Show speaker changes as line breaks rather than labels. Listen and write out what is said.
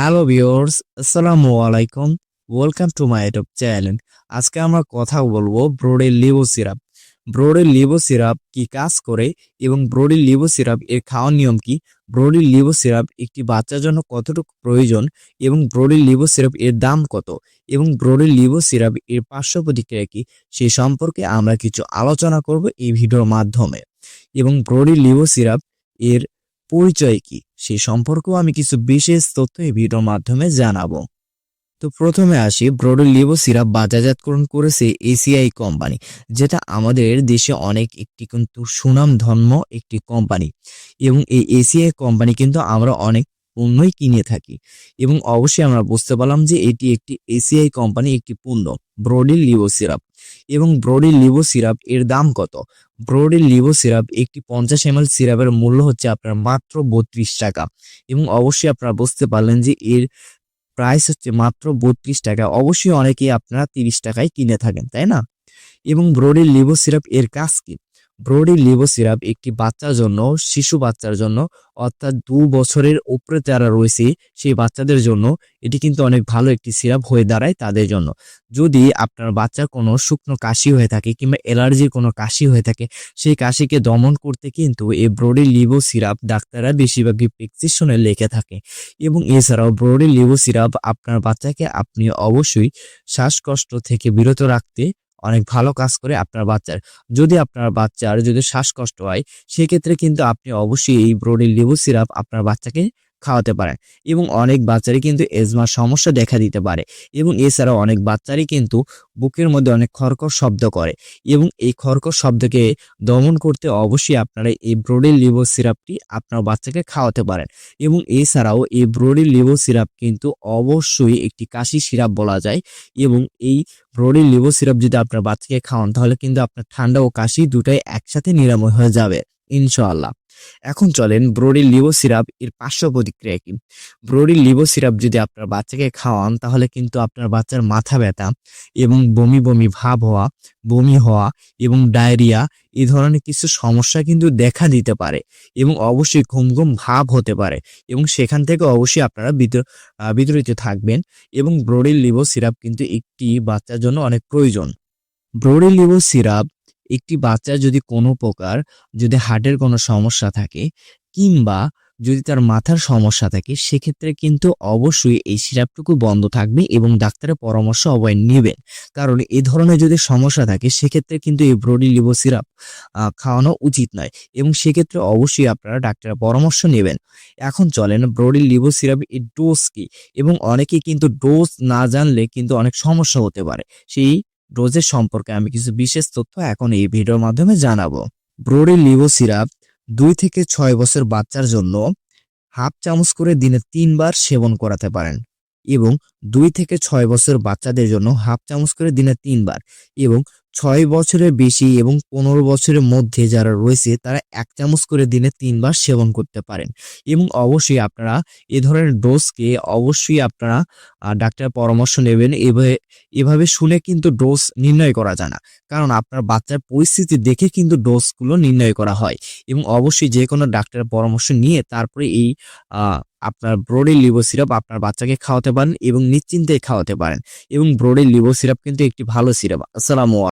Hello viewers আসসালামু আলাইকুম welcome to my YouTube channel আজকে আমরা কথা বলব ব্রোডের লিবো সিরাপ ব্রোডের লিবো সিরাপ কি কাজ করে এবং ব্রোডের লিবো সিরাপ এর খাওয়ার নিয়ম কি? ব্রোডের লিবো সিরাপ একটি বাচ্চার জন্য কতটুকু প্রয়োজন এবং ব্রোডের লিবো সিরাপ এর দাম কত? এবং ব্রোডের লিবো সিরাপ এর পার্শ্ব প্রতিক্রিয়া কি? সে সম্পর্কে আমরা কিছু আলোচনা করব এই ভিডিওর মাধ্যমে। এবং ব্রোডের লিবো সিরাপ এর পরিচয় কি? সে সম্পর্কেও আমি কিছু বিশেষ তথ্য এই ভিডিওর মাধ্যমে জানাব। তো প্রথমে আসি ব্রোডের লিবো সিরাপ বাজারজাতকরণ করেছে এসিআই কোম্পানি, যেটা আমাদের দেশে অনেক একটি কিন্তু সুনাম ধর্ম একটি কোম্পানি। এবং এই এসিআই কোম্পানি কিন্তু আমরা অনেক পণ্যই কিনে থাকি। এবং অবশ্যই আমরা বুঝতে পারলাম যে এটি একটি এসিআই কোম্পানি একটি পণ্য ব্রোডের লিবো সিরাপ এবং ব্রোডের লিবো সিরাপ এর দাম কত? ব্রোডের লিবো সিরাপ একটি পঞ্চাশ এম সিরাপের মূল্য হচ্ছে আপনার মাত্র বত্রিশ টাকা। এবং অবশ্যই আপনারা বুঝতে পারলেন যে এর প্রাইস হচ্ছে মাত্র বত্রিশ টাকা। অবশ্যই অনেকেই আপনারা তিরিশ টাকায় কিনে থাকেন, তাই না? এবং ব্রোডের লিবো সিরাপ এর কাজ কি? ব্রোডি লিবো সিরাপ একটি বাচ্চার জন্য, শিশু বাচ্চার জন্য, অর্থাৎ দু বছরের উপরে যারা রয়েছে সেই বাচ্চাদের জন্য এটি কিন্তু অনেক ভালো একটি সিরাপ হয়ে দাঁড়ায় তাদের জন্য। যদি আপনার বাচ্চার কোনো শুকনো কাশি হয়ে থাকে কিংবা অ্যালার্জির কোনো কাশি হয়ে থাকে, সেই কাশিকে দমন করতে কিন্তু এই ব্রোডি লিবো সিরাপ ডাক্তাররা বেশিরভাগই প্রেসক্রিপশনে লেখে থাকে। এবং এছাড়াও ব্রোডি লিবো সিরাপ আপনার বাচ্চাকে আপনি অবশ্যই শ্বাসকষ্ট থেকে বিরত রাখতে অনেক ভালো কাজ করে আপনার বাচ্চার। যদি আপনার বাচ্চার যদি শ্বাসকষ্ট হয়, সেক্ষেত্রে কিন্তু আপনি অবশ্যই এই ব্রোডের লেবু সিরাপ আপনার বাচ্চাকে খাওয়াতে পারেন এবং অনেক বাচ্চারই কিন্তু এজমার সমস্যা দেখা দিতে পারে। এবং এছাড়াও অনেক বাচ্চারই কিন্তু বুকের মধ্যে অনেক খরকর শব্দ করে। এবং এই খরকর শব্দকে দমন করতে অবশ্যই আপনারা এই ব্রোডের লিভো সিরাপটি আপনার বাচ্চাকে খাওয়াতে পারেন। এবং এছাড়াও এই ব্রোডের লিভো সিরাপ কিন্তু অবশ্যই একটি কাশি সিরাপ বলা যায়। এবং এই ব্রোডের লিভো সিরাপ যদি আপনার বাচ্চাকে খাওয়ান, তাহলে কিন্তু আপনার ঠান্ডা ও কাশি দুটাই একসাথে নিরাময় হয়ে যাবে। ইনশাআল্লাহ। এখন চলেন ব্রোডি লিভো সিরাপ এর পার্শ্ব প্রতিক্রিয়া কি? ব্রোডি লিভো সিরাপ যদি আপনার বাচ্চাকে খাওয়ান, তাহলে কিন্তু আপনার বাচ্চার মাথা ব্যথা এবং বমি বমি, ভাব হওয়া, বমি হওয়া এবং ডায়রিয়া এই ধরনের কিছু সমস্যা কিন্তু দেখা দিতে পারে এবং অবশ্যই ঘুম ঘুম ভাব হতে পারে এবং সেখান থেকে অবশ্যই আপনারা বিতরিত থাকবেন এবং ব্রোডি লিভো সিরাপ কিন্তু একটি বাচ্চার জন্য অনেক প্রয়োজন। ব্রোডি লিভো সিরাপ একটি বাচ্চার যদি কোনো প্রকার যদি হার্টের কোনো সমস্যা থাকে কিংবা যদি তার মাথার সমস্যা থাকে, সেক্ষেত্রে কিন্তু অবশ্যই এই সিরাপটুকু বন্ধ থাকবে এবং ডাক্তারের পরামর্শ অবয় নেবেন। কারণ এ ধরনের যদি সমস্যা থাকে, সেক্ষেত্রে কিন্তু এই ব্রোডি লিভো সিরাপ খাওয়ানো উচিত নয় এবং সেক্ষেত্রে অবশ্যই আপনারা ডাক্তারের পরামর্শ নেবেন। এখন চলেন ব্রোডি লিভো সিরাপ এর ডোজ কি? এবং অনেকে কিন্তু ডোজ না জানলে কিন্তু অনেক সমস্যা হতে পারে। সেই ডোজের সম্পর্কে আমি কিছু বিশেষ তথ্য এখন এই ভিডিওর মাধ্যমে জানাব। ব্রোডি লিভো সিরাপ দুই থেকে ছয় বছর বাচ্চার জন্য হাফ চামচ করে দিনে তিনবার সেবন করাতে পারেন। এবং দুই থেকে ছয় বছর বাচ্চাদের জন্য হাফ চামচ করে দিনে তিনবার এবং ছয় বছরের বেশি এবং পনেরো বছরের মধ্যে যারা রয়েছে, তারা এক চামচ করে দিনে তিনবার সেবন করতে পারেন। এবং অবশ্যই আপনারা এ ধরনের ডোজকে অবশ্যই আপনারা ডাক্তারের পরামর্শ নেবেন। এভাবে এভাবে শুনে কিন্তু ডোজ নির্ণয় করা যায় না। কারণ আপনার বাচ্চার পরিস্থিতি দেখে কিন্তু ডোজগুলো নির্ণয় করা হয়। এবং অবশ্যই যে কোনো ডাক্তারের পরামর্শ নিয়ে তারপরে এই আপনার ব্রোডের লিভো সিরাপ আপনার বাচ্চাকে খাওয়াতে পারেন এবং নিশ্চিন্তে খাওয়াতে পারেন। এবং ব্রোডের লিভো সিরাপ কিন্তু একটি ভালো সিরাপ আসসালামু